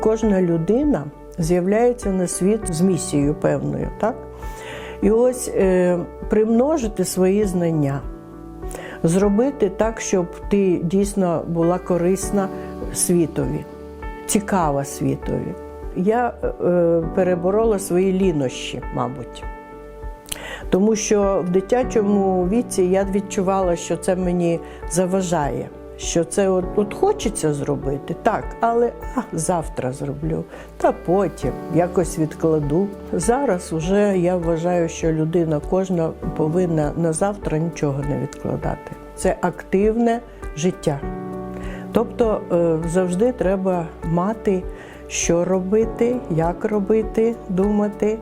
Кожна людина з'являється на світ з місією певною, так? І ось е, примножити свої знання, зробити так, щоб ти дійсно була корисна світові, цікава світові. Я е, переборола свої лінощі, мабуть. Тому що в дитячому віці я відчувала, що це мені заважає, що це от, от хочеться зробити, так, але а, завтра зроблю, та потім якось відкладу. Зараз вже я вважаю, що людина кожна повинна на завтра нічого не відкладати. Це активне життя. Тобто е, завжди треба мати, що робити, як робити, думати,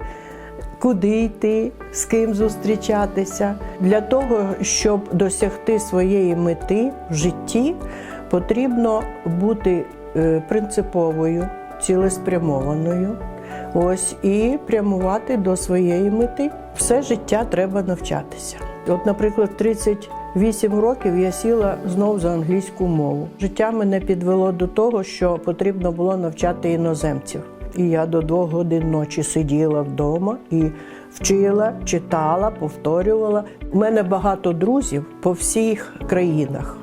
куди йти, з ким зустрічатися. Для того, щоб досягти своєї мети в житті, потрібно бути е, принциповою, цілеспрямованою. Ось і прямувати до своєї мети. Все життя треба навчатися. От, наприклад, 38 років я сіла знов за англійську мову. Життя мене підвело до того, що потрібно було навчати іноземців. І я до двох годин ночі сиділа вдома і вчила, читала, повторювала. У мене багато друзів по всіх країнах,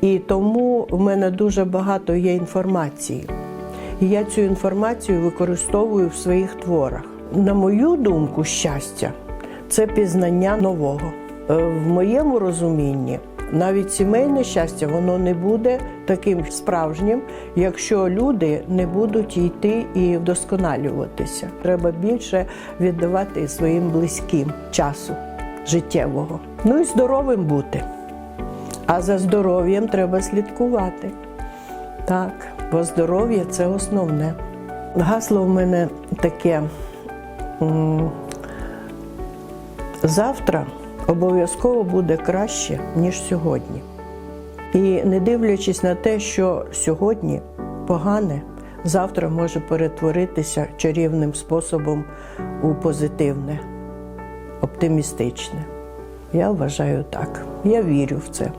і тому в мене дуже багато є інформації. І я цю інформацію використовую в своїх творах. На мою думку, щастя це пізнання нового. Е, В моєму розумінні навіть сімейне щастя воно не буде таким справжнім, якщо люди не будуть йти і вдосконалюватися. Треба більше віддавати своїм близьким часу життєвого. Ну і здоровим бути. А за здоров'ям треба слідкувати. Так, бо здоров'я це основне. Гасло в мене таке. Завтра обов'язково буде краще, ніж сьогодні. І не дивлячись на те, що сьогодні погане, завтра може перетворитися чарівним способом у позитивне, оптимістичне. Я вважаю так. Я вірю в це.